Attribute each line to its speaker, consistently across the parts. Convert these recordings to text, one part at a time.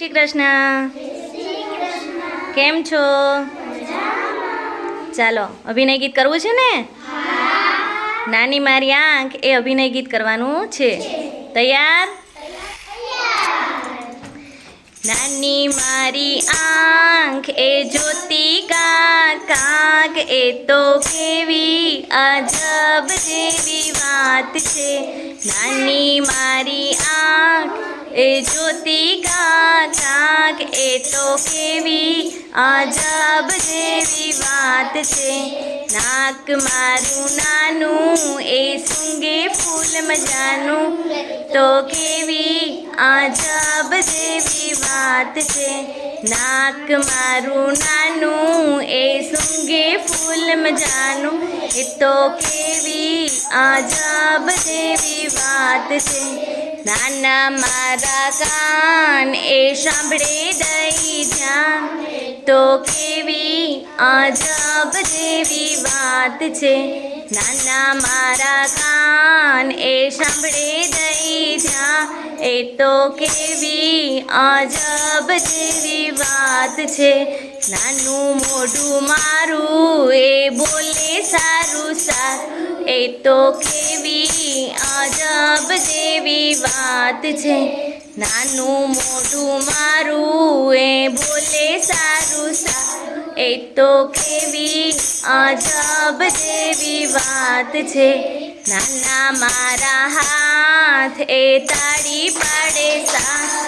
Speaker 1: શ્રી કૃષ્ણ કેમ છો? ચાલો અભિનય ગીત કરવું છે ને? નાની મારી આંખ એ અભિનય ગીત કરવાનું છે. તૈયાર? નાની મારી આંખ એ જોતી કાંક એ તો કેવી અજબ જેવી વાત છે. નાની મારી આંખ એ જોતી કાંક એ તો કેવી અજબ જેવી વાત છે. નાક મારું નાનું, એ સૂંગે ફૂલ મજાનું. તો કેવી અજબ જેવી વાત છે. નાક મારું નાનું, એ સૂંગે ફૂલ મજાનું. એ તો કેવી અજબ જેવી વાત છે. નાના મારા કાન એ સાંભળે દઈ ધ્યાન. તો કેવી અજબ જેવી વાત છે. નાના મારા કાન એ સાંભળે દઈ ધ્યાન. એ તો કેવી અજબ જેવી વાત છે. નાનું મોઢું મારું એ બોલે સારું સારું. એ તો કેવી અજબ જેવી વાત છે. નાનું મોઢું મારું એ બોલે સારું સારું એ તો કેવી અજબ જેવી વાત છે. નાના મારા હાથ એ તાળી પાડે સા.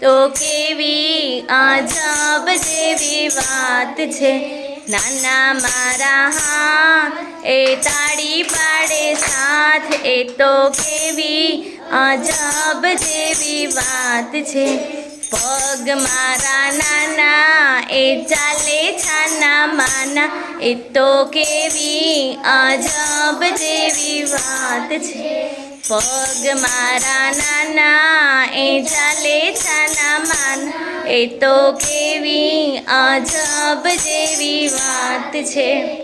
Speaker 1: તો કેવી અજબ જેવી વાત છે. નાના મારા હાથ, એ તાળી પાડે સાથ, એ તો કેવી અજબ જેવી વાત છે. પગ મારા નાના, એ ચાલે છાના માના, એ તો કેવી અજબ જેવી વાત છે. પગ મારા નાના, એ ચાલે છાના માના, એ તો કેવી અજબ જેવી વાત છે.